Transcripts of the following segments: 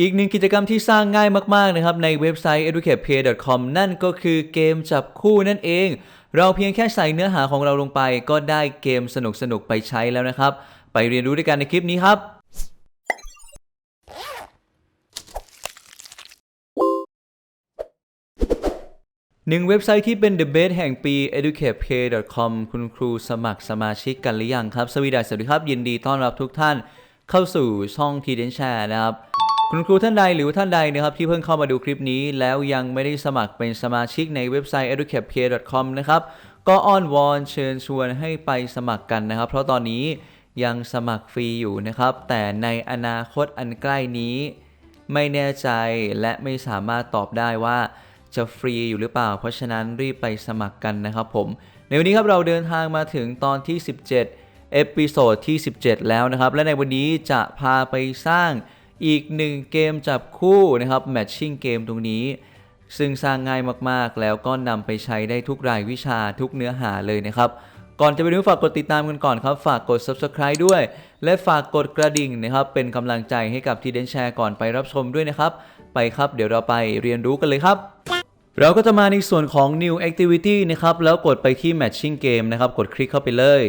อีกหนึ่งกิจกรรมที่สร้างง่ายมากๆนะครับในเว็บไซต์ educatepay.com นั่นก็คือเกมจับคู่นั่นเอง เราเพียงแค่ใส่เนื้อหาของเราลงไป ก็ได้เกมสนุกๆไปใช้แล้วนะครับ ไปเรียนรู้ด้วยกันในคลิปนี้ครับหนึ่งเว็บไซต์ที่เป็น the best แห่งปี educatepay.com คุณครูสมัครสมาชิกกันหรือยังครับ สวีดัสสวัสดีครับ ยินดีต้อนรับทุกท่านเข้าสู่ช่อง t d n Share นะครับ คุณครูท่านใดหรือท่านใดนะครับที่เพิ่งเข้ามาดูคลิปนี้ แล้วยังไม่ได้สมัครเป็นสมาชิกในเว็บไซต์ educatepay.com นะครับก็อ้อนวอนเชิญชวนให้ไปสมัครกันนะครับ เพราะตอนนี้ยังสมัครฟรีอยู่นะครับ แต่ในอนาคตอันใกล้นี้ ไม่แน่ใจและไม่สามารถตอบได้ว่าจะฟรีอยู่หรือเปล่า เพราะฉะนั้นรีบไปสมัครกันนะครับผม ในวันนี้ครับเราเดินทางมาถึงตอนที่ 17 เอพิโซดที่ 17 แล้วนะครับ และในวันนี้จะพาไปสร้าง อีกหนึ่งเกมจับคู่นะครับแมทชิ่งเกมตรงนี้ ซึ่งสร้างง่ายมากๆ แล้วก็นำไปใช้ได้ทุกรายวิชาทุกเนื้อหาเลยนะครับ ก่อนจะไปดูฝากกดติดตามกันก่อนครับ ฝากกด subscribe ด้วย และฝากกดกระดิ่งนะครับ เป็นกำลังใจให้กับทีเดนแชร์ก่อนไปรับชมด้วยนะครับ ไปครับเดี๋ยวเราไปเรียนรู้กันเลยครับเราก็จะมาในส่วนของ new activity นะครับ แล้วกดไปที่ matching game นะครับ กดคลิกเข้าไปเลย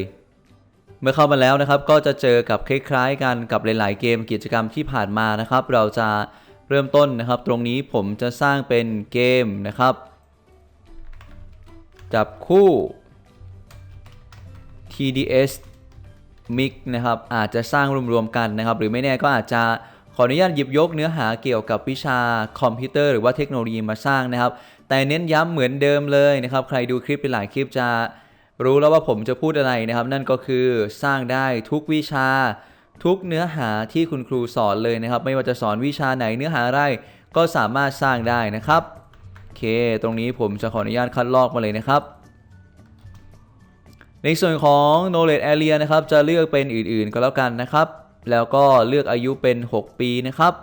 เมื่อเข้ามาแล้วนะครับก็จะเจอกับคล้ายๆกันกับหลาย ๆ เกมกิจกรรมที่ผ่านมานะครับ เราจะเริ่มต้นนะครับ ตรงนี้ผมจะสร้างเป็นเกมนะครับ จับคู่ TDS Mix นะครับอาจจะสร้างรวมๆกันนะครับ หรือไม่แน่ก็อาจจะขออนุญาตหยิบยกเนื้อหาเกี่ยวกับวิชาคอมพิวเตอร์หรือว่าเทคโนโลยีมาสร้างนะครับ แต่เน้นย้ำเหมือนเดิมเลยนะครับ ใครดูคลิปไปหลายคลิปจะ รู้แล้วว่าผมจะพูดอะไรนะครับ นั่นก็คือสร้างได้ทุกวิชา ทุกเนื้อหาที่คุณครูสอนเลยนะครับ ไม่ว่าจะสอนวิชาไหนเนื้อหาอะไรก็สามารถสร้างได้นะครับโอเค ตรงนี้ผมจะขออนุญาตคัดลอกมาเลยนะครับ ในส่วนของ knowledge area นะครับ จะเลือกเป็นอื่นๆก็แล้วกันนะครับ แล้วก็เลือกอายุเป็น 6 ปีนะครับ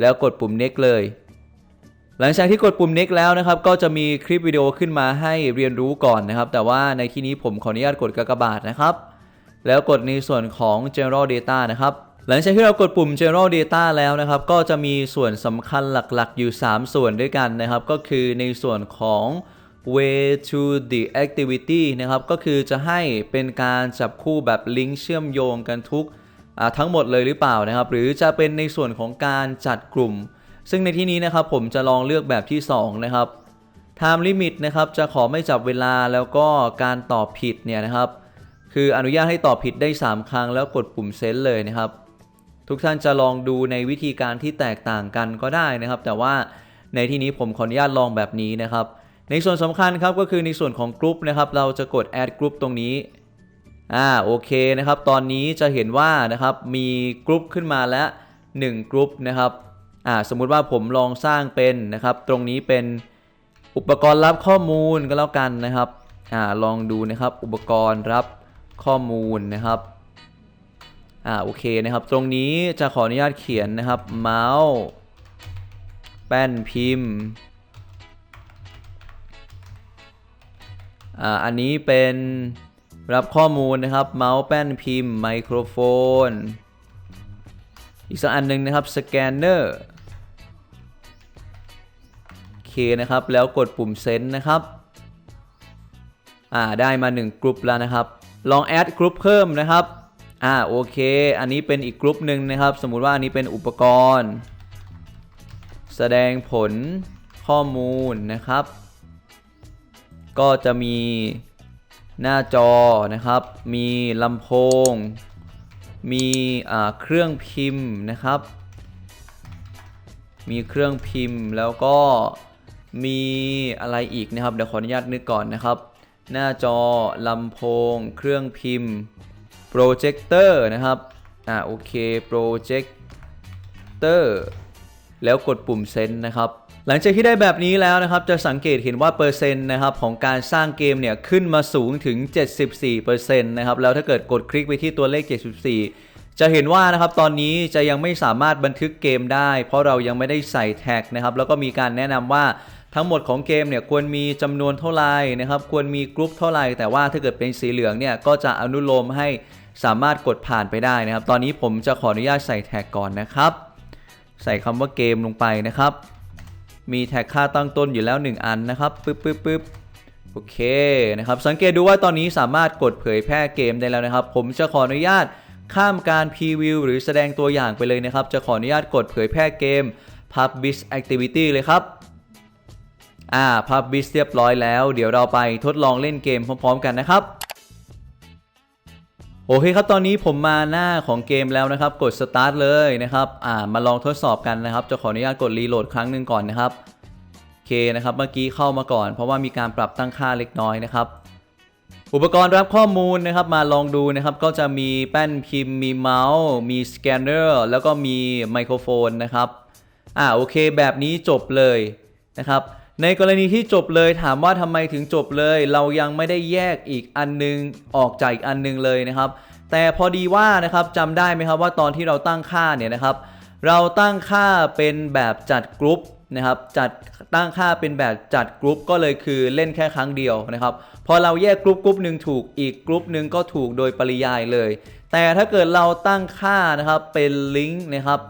แล้วกดปุ่ม next เลย หลังจากที่กดปุ่ม next แล้วนะครับ ก็จะมีคลิปวิดีโอขึ้นมาให้เรียนรู้ก่อนนะครับ แต่ว่าในที่นี้ผมขออนุญาตกดกากบาทนะครับ แล้วกดในส่วนของ general data นะครับ หลังจากที่เรากดปุ่ม general data แล้วนะครับ ก็จะมีส่วนสำคัญหลักๆ อยู่ 3 ส่วนด้วยกันนะครับ ก็คือในส่วนของ way to the activity นะครับ ก็คือจะให้เป็นการจับคู่แบบลิงก์เชื่อมโยงกันทุกทั้งหมดเลยหรือเปล่านะครับ หรือจะเป็นในส่วนของการจัดกลุ่ม ซึ่งในที่นี้นะครับผมจะลองเลือกแบบที่ 2 นะครับ time limit นะครับจะขอไม่จับเวลาแล้วก็การตอบผิดเนี่ยนะครับ คืออนุญาตให้ตอบผิดได้ 3 ครั้งแล้วกดปุ่มเซนเลยนะครับ ทุกท่านจะลองดูในวิธีการที่แตกต่างกันก็ได้นะครับ แต่ว่าในที่นี้ผมขออนุญาตลองแบบนี้นะครับ ในส่วนสำคัญครับก็คือในส่วนของกลุ่มนะครับ เราจะกด add group ตรงนี้อ่าโอเคนะครับ ตอนนี้จะเห็นว่านะครับมีกลุ่มขึ้นมาแล้ว1กลุ่มนะครับ สมมุติว่าผมลองสร้างเป็นนะครับ ตรงนี้เป็นอุปกรณ์รับข้อมูลก็แล้วกันนะครับอ่าลองดูนะครับอุปกรณ์รับข้อมูลนะครับอ่าโอเคนะครับ ตรงนี้จะขออนุญาตเขียนนะครับ เมาส์แป้นพิมพ์อ่าอันนี้เป็นรับข้อมูลนะครับ เมาส์แป้นพิมพ์ไมโครโฟน อีกสักอันหนึ่งนะครับสแกนเนอร์ เคนะครับ แล้วกดปุ่มเซนนะครับ อ่า ได้มา 1 กลุ่มแล้วนะครับ ลองแอดกลุ่มเพิ่มนะครับ อ่า โอเค อันนี้เป็นอีกกลุ่มหนึ่งนะครับ สมมุติว่าอันนี้เป็นอุปกรณ์ แสดงผลข้อมูลนะครับ ก็จะมีหน้าจอนะครับ มีลำโพง มีอ่าเครื่องพิมพ์นะครับ มีเครื่องพิมพ์แล้วก็ มีอะไรอีกนะครับ เดี๋ยวขออนุญาตนึกก่อนนะครับ หน้าจอลำโพง เครื่องพิมพ์โปรเจคเตอร์นะครับอ่าโอเคโปรเจคเตอร์แล้วกดปุ่มเซนนะครับหลังจากที่ได้แบบนี้แล้วนะครับ จะสังเกตเห็นว่าเปอร์เซ็นต์นะครับของการสร้างเกมเนี่ยขึ้นมาสูงถึง 74%นะครับแล้วถ้าเกิดกดคลิกไปที่ตัวเลข 74 จะเห็นว่านะครับตอนนี้จะยังไม่สามารถบันทึกเกมได้ เพราะเรายังไม่ได้ใส่แท็กนะครับแล้วก็มีการแนะนำว่าทั้งหมดของเกมเนี่ยควรมีจำนวนเท่าไหร่นะครับควรมีกรุ๊ปเท่าไหร่แต่ว่าถ้าเกิดเป็นสีเหลืองเนี่ยก็จะอนุโลมให้สามารถกดผ่านไปได้นะครับ ตอนนี้ผมจะขออนุญาตใส่แท็กก่อนนะครับ ใส่คำว่าเกมลงไปนะครับ มีแท็กค่าตั้งต้นอยู่แล้ว 1 อันนะครับปึ๊บปึ๊บปึ๊บโอเคนะครับสังเกตดูว่าตอนนี้สามารถกดเผยแพร่เกมได้แล้วนะครับ ผมจะขออนุญาต ข้ามการพรีวิวหรือแสดงตัวอย่างไปเลยนะครับ จะขออนุญาตกดเผยแพร่เกม Publish Activity เลยครับ อ่า Publish เรียบร้อยแล้ว เดี๋ยวเราไปทดลองเล่นเกมพร้อมๆกันนะครับ โอเคครับ ตอนนี้ผมมาหน้าของเกมแล้วนะครับ กด Start เลยนะครับ อ่า มาลองทดสอบกันนะครับ จะขออนุญาตกดรีโหลดครั้งหนึ่งก่อนนะครับ โอเคนะครับ เมื่อกี้เข้ามาก่อน เพราะว่ามีการปรับตั้งค่าเล็กน้อยนะครับ อุปกรณ์รับข้อมูลนะครับมาลองดูนะครับก็จะมีแป้นพิมพ์ มีเมาส์ มีสแกนเนอร์แล้วก็มีไมโครโฟนนะครับอ่าโอเคแบบนี้จบเลยนะครับในกรณีที่จบเลยถามว่าทำไมถึงจบเลย เรายังไม่ได้แยกอีกอันนึงออกจากอีกอันนึงเลยนะครับ แต่พอดีว่านะครับจำได้ไหมครับว่าตอนที่เราตั้งค่าเนี่ยนะครับ เราตั้งค่าเป็นแบบจัดกรุ๊ป นะครับจัดตั้งค่าเป็นแบบจัดกรุ๊ปก็เลยคือเล่นแค่ครั้งเดียวนะครับพอเราแยกกรุ๊ปกรุ๊ปหนึ่งถูกอีกกรุ๊ปหนึ่งก็ถูกโดยปริยายเลย แต่ถ้าเกิดเราตั้งค่านะครับเป็นลิงก์นะครับ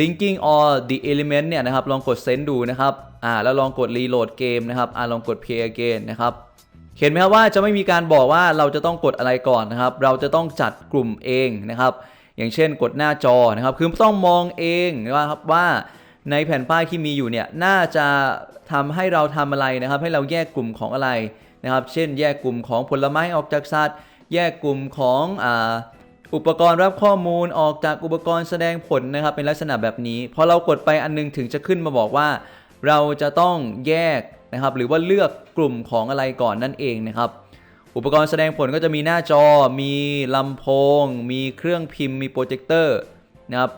linking all the element เนี่ยนะครับลองกด send ดูนะครับอ่าแล้วลองกด reload เกมนะครับอ่าลองกด play again นะครับเห็นไหมครับว่าจะไม่มีการบอกว่าเราจะต้องกดอะไรก่อนนะครับ เราจะต้องจัดกลุ่มเองนะครับ อย่างเช่นกดหน้าจอนะครับ คือต้องมองเองว่าครับว่า ในแผ่นป้ายที่มีอยู่เนี่ยน่าจะทำให้เราทำอะไรนะครับ ให้เราแยกกลุ่มของอะไรนะครับ เช่น แยกกลุ่มของผลไม้ออกจากสัตว์ แยกกลุ่มของอ,อุปกรณ์รับข้อมูลออกจากอุปกรณ์แสดงผลนะครับ เป็นลักษณะแบบนี้พอเรากดไปอันนึงถึงจะขึ้นมาบอกว่า เราจะต้องแยกนะครับหรือว่าเลือกกลุ่มของอะไรก่อนนั่นเองนะครับ อุปกรณ์แสดงผลก็จะมีหน้าจอ มีลำโพง มีเครื่องพิมพ์ มีโปรเจคเตอร์นะครับ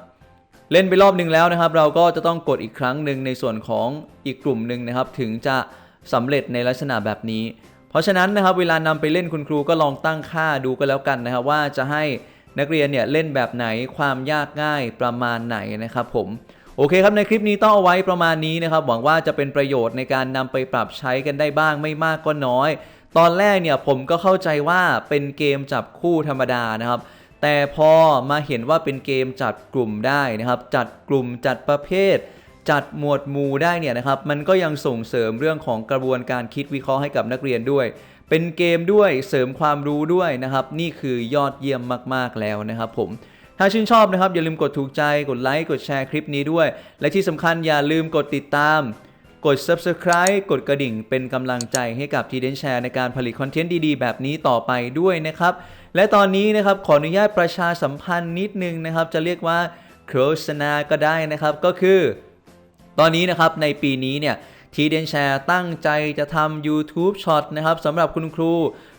เล่นไปรอบหนึ่งแล้วนะครับ เราก็จะต้องกดอีกครั้งหนึ่งในส่วนของอีกกลุ่มหนึ่งนะครับ ถึงจะสำเร็จในลักษณะแบบนี้ เพราะฉะนั้นนะครับเวลานำไปเล่นคุณครูก็ลองตั้งค่าดูก็แล้วกันนะครับ ว่าจะให้นักเรียนเนี่ยเล่นแบบไหนความยากง่ายประมาณไหนนะครับผมโอเคครับในคลิปนี้ต้องเอาไว้ประมาณนี้นะครับ หวังว่าจะเป็นประโยชน์ในการนำไปปรับใช้กันได้บ้างไม่มากก็น้อย ตอนแรกเนี่ยผมก็เข้าใจว่าเป็นเกมจับคู่ธรรมดานะครับ แต่พอมาเห็นว่าเป็นเกมจัดกลุ่มได้นะครับ จัดกลุ่มจัดประเภท จัดหมวดหมู่ได้เนี่ยนะครับ มันก็ยังส่งเสริมเรื่องของกระบวนการคิดวิเคราะห์ให้กับนักเรียนด้วย เป็นเกมด้วยเสริมความรู้ด้วยนะครับ นี่คือยอดเยี่ยมมากๆแล้วนะครับผมถ้าชื่นชอบนะครับอย่าลืมกดถูกใจกดไลค์กดแชร์คลิปนี้ด้วย และที่สำคัญอย่าลืมกดติดตาม กด subscribe กดกระดิ่งเป็นกำลังใจให้กับ t d e n Share ในการผลิตคอนเทนต์ดีๆ แบบนี้ต่อไปด้วยนะครับ และตอนนี้นะครับขออนุญาตประชาสัมพันธ์นิดนึงนะครับ จะเรียกว่าโฆษณาก็ได้นะครับก็คือ ตอนนี้นะครับในปีนี้เนี่ยทีเดนแชร์ตั้งใจจะทำ YouTube Short นะครับสำหรับคุณครู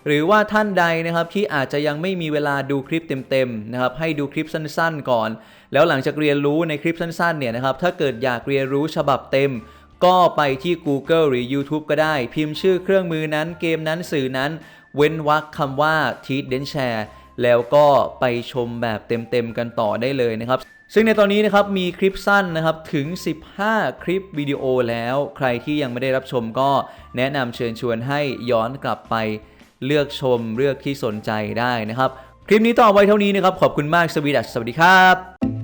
หรือว่าท่านใดนะครับที่อาจจะยังไม่มีเวลาดูคลิปเต็มๆนะครับให้ดูคลิปสั้นๆก่อน แล้วหลังจากเรียนรู้ในคลิปสั้นๆเนี่ยนะครับถ้าเกิดอยากเรียนรู้ฉบับเต็ม ก็ไปที่ Google หรือ YouTube ก็ได้ พิมพ์ชื่อเครื่องมือนั้นเกมนั้นสื่อนั้น เว้นวรรคคำว่า t e a c h d e n Share แล้วก็ไปชมแบบเต็มๆกันต่อได้เลยนะครับ ซึ่งในตอนนี้นะครับมีคลิปสั้นนะครับถึง 15 คลิปวิดีโอแล้ว ใครที่ยังไม่ได้รับชมก็แนะนำเชิญชวนให้ย้อนกลับไปเลือกชมเลือกที่สนใจได้นะครับ คลิปนี้ต้อไว้เท่านี้นะครับ ขอบคุณมากสวีดัสสวัสดีครับ